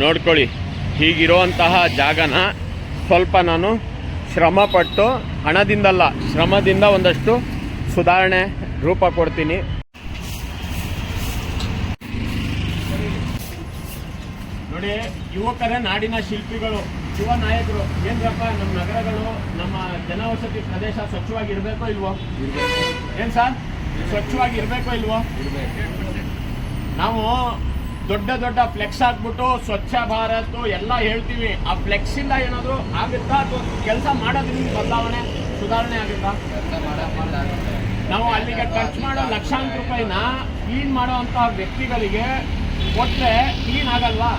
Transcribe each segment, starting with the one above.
ನೋಡ್ಕೊಳ್ಳಿ. ಹೀಗಿರುವಂತಹ ಜಾಗನ ಸ್ವಲ್ಪ ನಾನು ಶ್ರಮಪಟ್ಟು ಹಣದಿಂದಲ್ಲ ಶ್ರಮದಿಂದ ಒಂದಷ್ಟು ಸುಧಾರಣೆ ರೂಪ ಕೊಡ್ತೀನಿ. ನೋಡಿ ಯುವಕರೇ ನಾಡಿನ ಶಿಲ್ಪಿಗಳು ಯುವ ನಾಯಕರು ಏನ್ರಪ್ಪ ನಮ್ಮ ನಗರಗಳು ನಮ್ಮ ಜನವಸತಿ ಪ್ರದೇಶ ಸ್ವಚ್ಛವಾಗಿ ಇರಬೇಕೋ ಇಲ್ವೋ? ಏನ್ ಸರ್? ಸ್ವಚ್ಛವಾಗಿ ಇರ್ಬೇಕೋ. ಇಲ್ವೋ ನಾವು ದೊಡ್ಡ ದೊಡ್ಡ ಫ್ಲೆಕ್ಸ್ ಹಾಕ್ಬಿಟ್ಟು ಸ್ವಚ್ಛ ಭಾರತ್ ಎಲ್ಲ ಹೇಳ್ತೀವಿ. ಆ ಫ್ಲೆಕ್ಸ್ ಇಂದ ಏನಾದರೂ ಆಗುತ್ತಾ ಅಥವಾ ಕೆಲಸ ಮಾಡೋದ್ರಿಂದ ಬದಲಾವಣೆ ಸುಧಾರಣೆ ಆಗುತ್ತಾ? ನಾವು ಅಲ್ಲಿಗೆ ಖರ್ಚು ಮಾಡೋ ಲಕ್ಷಾಂತರ ರೂಪಾಯಿನ ಕ್ಲೀನ್ ಮಾಡುವಂತಹ ವ್ಯಕ್ತಿಗಳಿಗೆ ಕೊಟ್ಟರೆ ಕ್ಲೀನ್ ಆಗಲ್ವಾ?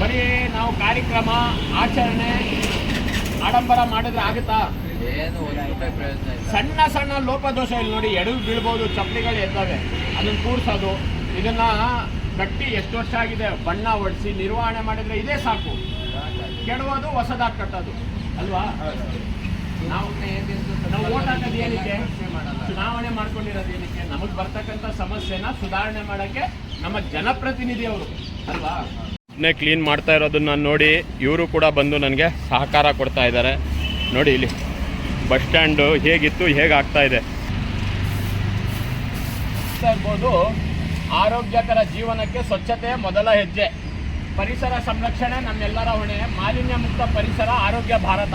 ಬರೀ ನಾವು ಕಾರ್ಯಕ್ರಮ ಆಚರಣೆ ಆಡಂಬರ ಮಾಡಿದ್ರೆ ಆಗುತ್ತಾ? ಸಣ್ಣ ಸಣ್ಣ ಲೋಪದೋಷ ಇಲ್ಲಿ ನೋಡಿ ಎಡವು ಬೀಳ್ಬೋದು ಚಪ್ಪಲಿಗಳು ಎದ್ದಾವೆ. ಅದನ್ನು ಕೂರಿಸೋದು ಇದನ್ನ ಕಟ್ಟಿ ಎಷ್ಟು ವರ್ಷ ಆಗಿದೆ? ಬಣ್ಣ ಹೊಡೆಸಿ ನಿರ್ವಹಣೆ ಮಾಡಿದ್ರೆ ಇದೇ ಸಾಕು. ಕೆಡುವುದು ಹೊಸದಾಗಿ ಕಟ್ಟೋದು. ಅಲ್ವಾ? ನಾವು ನಾವು ಓಟ್ ಹಾಕೋದು ಏನಕ್ಕೆ? ಚುನಾವಣೆ ಮಾಡ್ಕೊಂಡಿರೋದು ಏನಕ್ಕೆ? ನಮಗೆ ಬರ್ತಕ್ಕಂಥ ಸಮಸ್ಯೆನ ಸುಧಾರಣೆ ಮಾಡೋಕ್ಕೆ ನಮ್ಮ ಜನಪ್ರತಿನಿಧಿ ಅವರು. ಅಲ್ವಾ? ಕ್ಲೀನ್ ಮಾಡ್ತಾ ಇರೋದನ್ನ ನೋಡಿ ಇವರು ಕೂಡ ಬಂದು ನನಗೆ ಸಹಕಾರ ಕೊಡ್ತಾ ಇದ್ದಾರೆ. ನೋಡಿ ಇಲ್ಲಿ ಬಸ್ ಸ್ಟ್ಯಾಂಡು ಹೇಗಿತ್ತು ಹೇಗೆ ಆಗ್ತಾ ಇದೆ? ಇರ್ಬೋದು. ಆರೋಗ್ಯಕರ ಜೀವನಕ್ಕೆ ಸ್ವಚ್ಛತೆ ಮೊದಲ ಹೆಜ್ಜೆ. ಪರಿಸರ ಸಂರಕ್ಷಣೆ ನಮ್ಮೆಲ್ಲರ ಹೊಣೆ. ಮಾಲಿನ್ಯ ಮುಕ್ತ ಪರಿಸರ ಆರೋಗ್ಯ ಭಾರತ.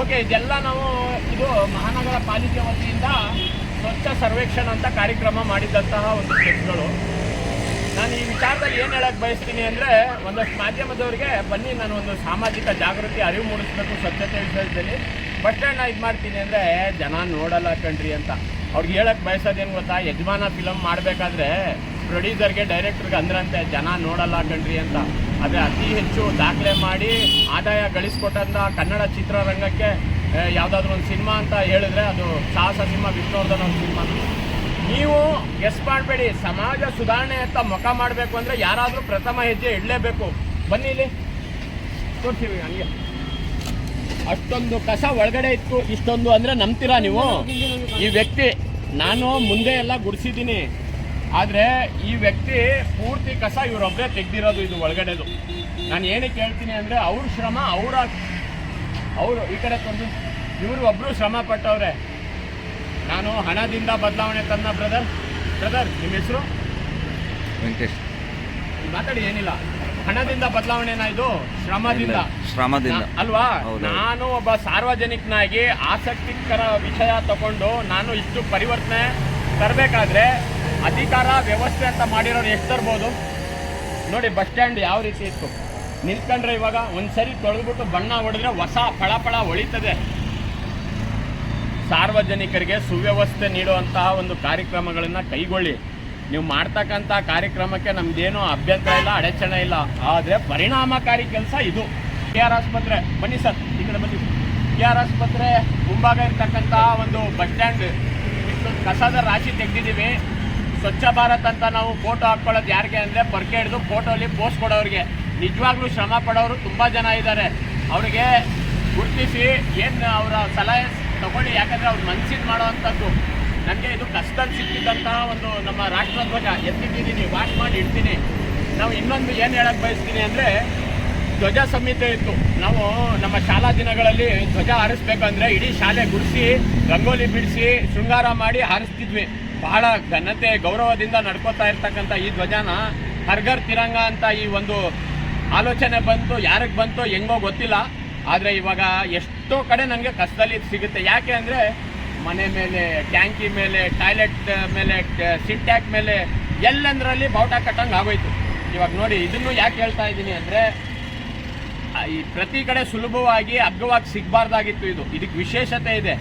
ಓಕೆ, ಇದೆಲ್ಲ ನಾವು ಇದು ಮಹಾನಗರ ಪಾಲಿಕೆ ವತಿಯಿಂದ ಸ್ವಚ್ಛ ಸರ್ವೇಕ್ಷಣ ಅಂತ ಕಾರ್ಯಕ್ರಮ ಮಾಡಿದಂತಹ ಒಂದು ಕೆಲಸಗಳು ನಾನು ಈ ವಿಚಾರದಲ್ಲಿ ಏನು ಹೇಳೋಕ್ಕೆ ಬಯಸ್ತೀನಿ ಅಂದರೆ ಒಂದಷ್ಟು ಮಾಧ್ಯಮದವರಿಗೆ ಬನ್ನಿ, ನಾನು ಒಂದು ಸಾಮಾಜಿಕ ಜಾಗೃತಿ, ಅರಿವು ಮೂಡಿಸ್ಬೇಕು ಸ್ವಚ್ಛತೆ ವಿಷಯದಲ್ಲಿ. ಬಸ್ ನಾನು ಇದು ಮಾಡ್ತೀನಿ ಅಂದರೆ ಜನ ನೋಡಲ್ಲ ಕಣ್ರಿ ಅಂತ. ಅವ್ರಿಗೆ ಹೇಳಕ್ ಬಯಸೋದೇನು ಗೊತ್ತಾ? ಯಜಮಾನ ಫಿಲಮ್ ಮಾಡಬೇಕಾದ್ರೆ ಪ್ರೊಡ್ಯೂಸರ್ಗೆ ಡೈರೆಕ್ಟರ್ಗೆ ಅಂದ್ರಂತೆ, ಜನ ನೋಡಲ್ಲ ಕಣ್ರಿ ಅಂತ. ಆದರೆ ಅತಿ ಹೆಚ್ಚು ದಾಖಲೆ ಮಾಡಿ ಆದಾಯ ಗಳಿಸ್ಕೊಟ್ಟಂಥ ಕನ್ನಡ ಚಿತ್ರರಂಗಕ್ಕೆ ಯಾವುದಾದ್ರೂ ಒಂದು ಸಿನಿಮಾ ಅಂತ ಹೇಳಿದ್ರೆ ಅದು ಸಾಹಸ ಸಿನಿಮಾ, ವಿಷ್ಣುವರ್ಧನ್ ಅವ್ರ ಸಿನಿಮಾ. ನೀವು ಗೆಸ್ ಮಾಡಬೇಡಿ. ಸಮಾಜ ಸುಧಾರಣೆ ಅಂತ ಮುಖ ಮಾಡಬೇಕು ಅಂದರೆ ಯಾರಾದರೂ ಪ್ರಥಮ ಹೆಜ್ಜೆ ಇಡಲೇಬೇಕು. ಬನ್ನಿ ಇಲ್ಲಿ. ತೋರಿಸ್ತೀವಿ ಹಂಗೆ. ಅಷ್ಟೊಂದು ಕಸ ಒಳಗಡೆ ಇತ್ತು ಇಷ್ಟೊಂದು ಅಂದರೆ ನಂಬ್ತೀರಾ ನೀವು? ಈ ವ್ಯಕ್ತಿ ನಾನು ಮುಂದೆ ಎಲ್ಲ ಗುಡಿಸಿದ್ದೀನಿ. ಆದರೆ ಈ ವ್ಯಕ್ತಿ ಪೂರ್ತಿ ಕಸ ಇವರೊಬ್ಬರೇ ತೆಗ್ದಿರೋದು ಇದು ಒಳಗಡೆದು. ನಾನು ಏನಕ್ಕೆ ಹೇಳ್ತೀನಿ ಅಂದರೆ ಅವ್ರ ಶ್ರಮ ಅವರ ಅವರು ಈ ಕಡೆ ತಂದು ಇವರು ಒಬ್ಬರು ಶ್ರಮ ಪಟ್ಟವ್ರೆ. ನಾನು ಹಣದಿಂದ ಬದಲಾವಣೆ ತಂದ ಬ್ರದರ್ ಬ್ರದರ್ ನಿಮ್ಮ ಹೆಸರು? ವೆಂಕಟೇಶ್. ಮಾತಾಡಿ ಏನಿಲ್ಲ. ಹಣದಿಂದ ಬದಲಾವಣೆನ ಇದು? ಶ್ರಮದಿಂದ. ಶ್ರಮದಿಂದ. ಅಲ್ವಾ? ನಾನು ಒಬ್ಬ ಸಾರ್ವಜನಿಕನಾಗಿ ಆಸಕ್ತಿಕರ ವಿಷಯ ತಗೊಂಡು ನಾನು ಇಷ್ಟು ಪರಿವರ್ತನೆ ತರಬೇಕಾದ್ರೆ ಅಧಿಕಾರ ವ್ಯವಸ್ಥೆ ಅಂತ ಮಾಡಿರೋರು ಎಷ್ಟು ತರ್ಬೋದು? ನೋಡಿ ಬಸ್ ಸ್ಟ್ಯಾಂಡ್ ಯಾವ ರೀತಿ ಇತ್ತು? ನಿಲ್ಕೊಂಡ್ರೆ ಇವಾಗ ಒಂದ್ಸರಿ ತೊಳೆದ್ಬಿಟ್ಟು ಬಣ್ಣ ಹೊಡೆದ್ರೆ ಹೊಸ ಫಳಫಳ ಫಳ ಹೊಳಿತದೆ ಸಾರ್ವಜನಿಕರಿಗೆ ಸುವ್ಯವಸ್ಥೆ ನೀಡುವಂತಹ ಒಂದು ಕಾರ್ಯಕ್ರಮಗಳನ್ನು ಕೈಗೊಳ್ಳಿ. ನೀವು ಮಾಡ್ತಕ್ಕಂಥ ಕಾರ್ಯಕ್ರಮಕ್ಕೆ ನಮ್ದೇನು ಅಭ್ಯಂತರ ಇಲ್ಲ, ಅಡಚಣೆ ಇಲ್ಲ. ಆದರೆ ಪರಿಣಾಮಕಾರಿ ಕೆಲಸ ಇದು. ಕೆ ಆರ್ ಆಸ್ಪತ್ರೆ, ಬನ್ನಿ ಸರ್, ಈ ಕಡೆ ಬನ್ನಿ. ಕೆ ಆರ್ ಆಸ್ಪತ್ರೆ ಮುಂಭಾಗ ಇರ್ತಕ್ಕಂಥ ಒಂದು ಬಸ್ ಸ್ಟ್ಯಾಂಡ್ ಕಸದ ರಾಶಿ ತೆಗೆದಿದ್ದೀವಿ. ಸ್ವಚ್ಛ ಭಾರತ್ ಅಂತ ನಾವು ಫೋಟೋ ಹಾಕ್ಕೊಳ್ಳೋದು ಯಾರಿಗೆ ಅಂದರೆ ಪರ್ಕೆ ಹಿಡಿದು ಫೋಟೋಲಿ ಪೋಸ್ಟ್ ಕೊಡೋರಿಗೆ. ನಿಜವಾಗ್ಲೂ ಶ್ರಮ ಪಡೋರು ತುಂಬ ಜನ ಇದ್ದಾರೆ. ಅವರಿಗೆ ಗುರುತಿಸಿ ಏನು ಅವರ ಸಲಹೆ ತಗೊಳ್ಳಿ, ಯಾಕಂದರೆ ಅವ್ರು ಮನ್ಸಿಗೆ ಮಾಡೋವಂಥದ್ದು ನನಗೆ ಇದು ಕಷ್ಟದಲ್ಲಿ ಸಿಕ್ಕಿದ್ದಂತಹ ಒಂದು ನಮ್ಮ ರಾಷ್ಟ್ರಧ್ವಜ ಎತ್ತಿಟ್ಟಿದ್ದೀನಿ ವಾಶ್ ಮಾಡಿ ಇಡ್ತೀನಿ. ನಾವು ಇನ್ನೊಂದು ಏನು ಹೇಳಕ್ಕೆ ಬಯಸ್ತೀನಿ ಅಂದರೆ, ಧ್ವಜ ಸಂಹಿತೆ ಇತ್ತು. ನಾವು ನಮ್ಮ ಶಾಲಾ ದಿನಗಳಲ್ಲಿ ಧ್ವಜ ಹಾರಿಸ್ಬೇಕಂದ್ರೆ ಇಡೀ ಶಾಲೆ ಗುಡಿಸಿ, ರಂಗೋಲಿ ಬಿಡಿಸಿ, ಶೃಂಗಾರ ಮಾಡಿ ಹಾರಿಸ್ತಿದ್ವಿ. ಬಹಳ ಘನತೆ, ಗೌರವದಿಂದ ನಡ್ಕೋತಾ ಇರ್ತಕ್ಕಂಥ ಈ ಧ್ವಜನ ಹರ್ಗರ್ ತಿರಂಗ ಅಂತ ಈ ಒಂದು ಆಲೋಚನೆ ಬಂತು. ಯಾರಿಗೆ ಬಂತು ಹೆಂಗೋ ಗೊತ್ತಿಲ್ಲ. ಆದರೆ ಇವಾಗ ಎಷ್ಟೋ ಕಡೆ ನನಗೆ ಕಷ್ಟದಲ್ಲಿ ಸಿಗುತ್ತೆ. ಯಾಕೆ ಅಂದರೆ ಮನೆ ಮೇಲೆ, ಟ್ಯಾಂಕಿ ಮೇಲೆ, ಟಾಯ್ಲೆಟ್ ಮೇಲೆ ಸಿಂಟ್ಯಾಕ್ ಮೇಲೆ ಎಲ್ಲಂದ್ರಲ್ಲಿ ಬಾವುಟ ಕಟ್ಟಂಗೆ ಆಗೋಯ್ತು. ಇವಾಗ ನೋಡಿ, ಇದನ್ನು ಯಾಕೆ ಹೇಳ್ತಾ ಇದ್ದೀನಿ ಅಂದರೆ ಈ ಪ್ರತಿ ಕಡೆ ಸುಲಭವಾಗಿ ಅಗ್ಗವಾಗಿ ಸಿಗಬಾರ್ದಾಗಿತ್ತು ಇದು. ಇದಕ್ಕೆ ವಿಶೇಷತೆ ಇದೆ.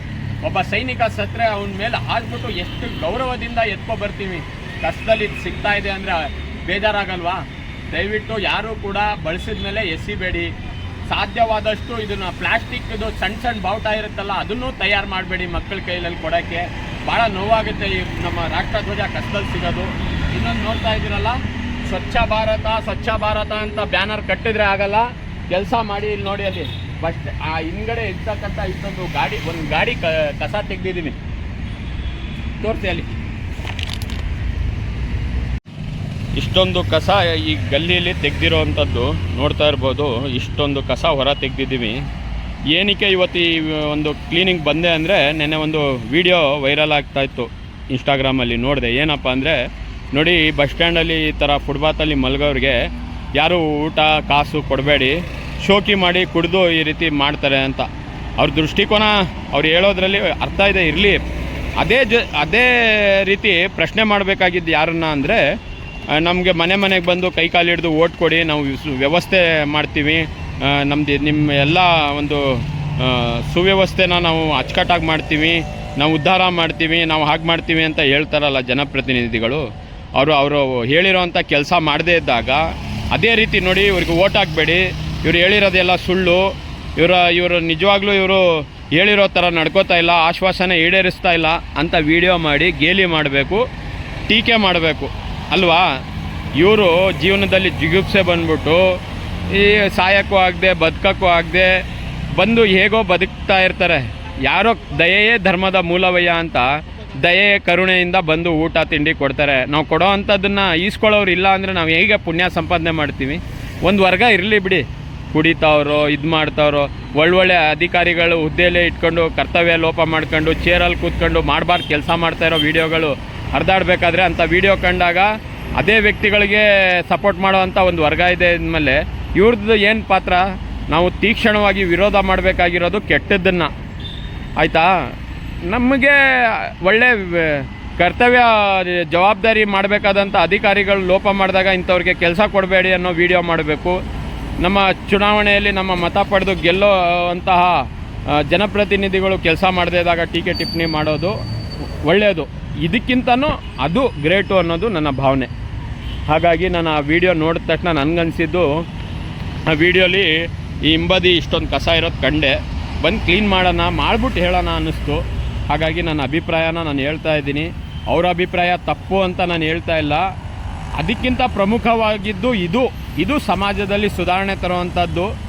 ಒಬ್ಬ ಸೈನಿಕ ಸತ್ರೆ ಅವನ ಮೇಲೆ ಹಾಕ್ಬಿಟ್ಟು ಎಷ್ಟು ಗೌರವದಿಂದ ಎತ್ಕೊ ಬರ್ತೀವಿ. ಕಷ್ಟದಲ್ಲಿ ಇದು ಸಿಗ್ತಾ ಇದೆ ಅಂದರೆ ಬೇಜಾರಾಗಲ್ವಾ? ದಯವಿಟ್ಟು ಯಾರೂ ಕೂಡ ಬಳಸಿದ ಮೇಲೆ ಎಸಿಬೇಡಿ ಸಾಧ್ಯವಾದಷ್ಟು ಇದನ್ನ ಪ್ಲಾಸ್ಟಿಕ್ ಇದು ಸಣ್ಣ ಸಣ್ಣ ಬಾವುಟ ಇರುತ್ತಲ್ಲ, ಅದನ್ನು ತಯಾರು ಮಾಡಬೇಡಿ ಮಕ್ಕಳ ಕೈಯಲ್ಲಿ ಕೊಡೋಕ್ಕೆ. ಭಾಳ ನೋವಾಗುತ್ತೆ ಈ ನಮ್ಮ ರಾಷ್ಟ್ರಧ್ವಜ ಕಷ್ಟದಲ್ಲಿ ಸಿಗೋದು. ಇನ್ನೊಂದು ನೋಡ್ತಾ ಇದ್ದೀರಲ್ಲ, ಸ್ವಚ್ಛ ಭಾರತ ಸ್ವಚ್ಛ ಭಾರತ ಅಂತ ಬ್ಯಾನರ್ ಕಟ್ಟಿದ್ರೆ ಆಗಲ್ಲ. ಕೆಲಸ ಮಾಡಿ ಇಲ್ಲಿ ನೋಡಿ ಅಲ್ಲಿ. ಫಸ್ಟ್ ಆ ಹಿಂದ್ಗಡೆ ಇರ್ತಕ್ಕಂಥ ಇಷ್ಟೊಂದು ಗಾಡಿ, ಒಂದು ಗಾಡಿ ಕಸ ತೆಗ್ದಿದ್ದೀನಿ ತೋರಿಸಿ ಅಲ್ಲಿ. ಇಷ್ಟೊಂದು ಕಸ ಈ ಗಲ್ಲಿಯಲ್ಲಿ ತೆಗೆದಿರೋವಂಥದ್ದು ನೋಡ್ತಾ ಇರ್ಬೋದು. ಇಷ್ಟೊಂದು ಕಸ ಹೊರ ತೆಗೆದಿದ್ದೀವಿ. ಏನಕ್ಕೆ ಇವತ್ತು ಈ ಒಂದು ಕ್ಲೀನಿಂಗ್ ಬಂದೆ ಅಂದರೆ ನೆನ್ನೆ ಒಂದು ವಿಡಿಯೋ ವೈರಲ್ ಆಗ್ತಾ ಇತ್ತು ಇನ್ಸ್ಟಾಗ್ರಾಮಲ್ಲಿ ನೋಡಿದೆ. ಏನಪ್ಪ ಅಂದರೆ ನೋಡಿ ಬಸ್ ಸ್ಟ್ಯಾಂಡಲ್ಲಿ ಈ ಥರ ಫುಟ್ಪಾತಲ್ಲಿ ಮಲಗೋರಿಗೆ ಯಾರು ಊಟ, ಕಾಸು ಕೊಡಬೇಡಿ, ಶೋಕಿ ಮಾಡಿ ಕುಡಿದು ಈ ರೀತಿ ಮಾಡ್ತಾರೆ ಅಂತ. ಅವ್ರ ದೃಷ್ಟಿಕೋನ ಅವ್ರು ಹೇಳೋದ್ರಲ್ಲಿ ಅರ್ಥ ಇದೆ, ಇರಲಿ. ಅದೇ ಜ, ಅದೇ ರೀತಿ ಪ್ರಶ್ನೆ ಮಾಡಬೇಕಾಗಿದ್ದು ಯಾರನ್ನ ಅಂದರೆ ನಮಗೆ ಮನೆ ಮನೆಗೆ ಬಂದು ಕೈ ಕಾಲು ಹಿಡಿದು ಓಟ್ ಕೊಡಿ, ನಾವು ವ್ಯವಸ್ಥೆ ಮಾಡ್ತೀವಿ. ನಮ್ಮದು ನಿಮ್ಮ ಎಲ್ಲ ಒಂದು ಸುವ್ಯವಸ್ಥೆನ ನಾವು ಅಚ್ಚುಕಟ್ಟಾಗಿ ಮಾಡ್ತೀವಿ. ನಾವು ಉದ್ಧಾರ ಮಾಡ್ತೀವಿ, ನಾವು ಹಾಗೆ ಮಾಡ್ತೀವಿ ಅಂತ ಹೇಳ್ತಾರಲ್ಲ ಜನಪ್ರತಿನಿಧಿಗಳು. ಅವರು ಅವರು ಹೇಳಿರೋವಂಥ ಕೆಲಸ ಮಾಡದೇ ಇದ್ದಾಗ, ಅದೇ ರೀತಿ ನೋಡಿ ಇವ್ರಿಗೆ ಓಟ್ ಹಾಕಬೇಡಿ. ಇವ್ರು ಹೇಳಿರೋದೆಲ್ಲ ಸುಳ್ಳು. ಇವರ, ಇವರು ನಿಜವಾಗ್ಲೂ ಇವರು ಹೇಳಿರೋ ಥರ ನಡ್ಕೋತಾ ಇಲ್ಲ, ಆಶ್ವಾಸನೆ ಈಡೇರಿಸ್ತಾ ಇಲ್ಲ ಅಂತ ವಿಡಿಯೋ ಮಾಡಿ ಗೇಲಿ ಮಾಡಬೇಕು, ಟೀಕೆ ಮಾಡಬೇಕು. ಅಲ್ವಾ? ಇವರು ಜೀವನದಲ್ಲಿ ಜಿಗುಪ್ಸೆ ಬಂದ್ಬಿಟ್ಟು ಈ ಸಾಯೋಕ್ಕೂ ಆಗದೆ, ಬದುಕಕ್ಕೂ ಆಗದೆ, ಬಂದು ಹೇಗೋ ಬದುಕ್ತಾ ಇರ್ತಾರೆ. ಯಾರೋ ದಯೆಯೇ ಧರ್ಮದ ಮೂಲವಯ್ಯ ಅಂತ ದಯೆ ಕರುಣೆಯಿಂದ ಬಂದು ಊಟ, ತಿಂಡಿ ಕೊಡ್ತಾರೆ. ನಾವು ಕೊಡೋ ಅಂಥದ್ದನ್ನು ಈಸ್ಕೊಳ್ಳೋರು ಇಲ್ಲ ಅಂದರೆ ನಾವು ಹೇಗೆ ಪುಣ್ಯ ಸಂಪಾದನೆ ಮಾಡ್ತೀವಿ? ಒಂದು ವರ್ಗ ಇರಲಿ ಬಿಡಿ. ಕುಡಿತಾವ್ರೋ, ಇದು ಮಾಡ್ತಾವ್ರೋ, ಒಳ್ಳೊಳ್ಳೆ ಅಧಿಕಾರಿಗಳು ಹುದ್ದೆಯಲ್ಲೇ ಇಟ್ಕೊಂಡು, ಕರ್ತವ್ಯ ಲೋಪ ಮಾಡ್ಕೊಂಡು, ಚೇರಲ್ಲಿ ಕೂತ್ಕೊಂಡು ಮಾಡಬಾರ್ದು ಕೆಲಸ ಮಾಡ್ತಾ ಇರೋ ವೀಡಿಯೋಗಳು. ಹರಿದಾಡಬೇಕಾದ್ರೆ ಅಂಥ ವೀಡಿಯೋ ಕಂಡಾಗ ಅದೇ ವ್ಯಕ್ತಿಗಳಿಗೆ ಸಪೋರ್ಟ್ ಮಾಡುವಂಥ ಒಂದು ವರ್ಗ ಇದೆ ಅಂದಮೇಲೆ ಇವ್ರದ್ದು ಏನು ಪಾತ್ರ? ನಾವು ತೀಕ್ಷ್ಣವಾಗಿ ವಿರೋಧ ಮಾಡಬೇಕಾಗಿರೋದು ಕೆಟ್ಟದ್ದನ್ನು. ಆಯಿತಾ? ನಮಗೆ ಒಳ್ಳೆ ಕರ್ತವ್ಯ ಜವಾಬ್ದಾರಿ ಮಾಡಬೇಕಾದಂಥ ಅಧಿಕಾರಿಗಳು ಲೋಪ ಮಾಡಿದಾಗ ಇಂಥವ್ರಿಗೆ ಕೆಲಸ ಕೊಡಬೇಡಿ ಅನ್ನೋ ವಿಡಿಯೋ ಮಾಡಬೇಕು. ನಮ್ಮ ಚುನಾವಣೆಯಲ್ಲಿ ನಮ್ಮ ಮತ ಪಡೆದು ಗೆಲ್ಲೋ ಅಂತಹ ಜನಪ್ರತಿನಿಧಿಗಳು ಕೆಲಸ ಮಾಡದೇ ಇದ್ದಾಗ ಟೀಕೆ ಟಿಪ್ಪಣಿ ಮಾಡೋದು ಒಳ್ಳೆಯದು. ಇದಕ್ಕಿಂತನೂ ಅದು ಗ್ರೇಟು ಅನ್ನೋದು ನನ್ನ ಭಾವನೆ. ಹಾಗಾಗಿ ನಾನು ಆ ವಿಡಿಯೋ ನೋಡಿದ ತಕ್ಷಣ ನನಗನ್ಸಿದ್ದು, ಆ ವಿಡಿಯೋಲಿ ಈ ಹಿಂಬದಿ ಇಷ್ಟೊಂದು ಕಸ ಇರೋದು ಕಂಡೆ. ಬಂದು ಕ್ಲೀನ್ ಮಾಡೋಣ, ಮಾಡಿಬಿಟ್ಟು ಹೇಳೋಣ ಅನ್ನಿಸ್ತು. ಹಾಗಾಗಿ ನನ್ನ ಅಭಿಪ್ರಾಯನ ನಾನು ಹೇಳ್ತಾ ಇದ್ದೀನಿ. ಅವರ ಅಭಿಪ್ರಾಯ ತಪ್ಪು ಅಂತ ನಾನು ಹೇಳ್ತಾ ಇಲ್ಲ. ಅದಕ್ಕಿಂತ ಪ್ರಮುಖವಾಗಿದ್ದು ಇದು. ಇದು ಸಮಾಜದಲ್ಲಿ ಸುಧಾರಣೆ ತರುವಂಥದ್ದು.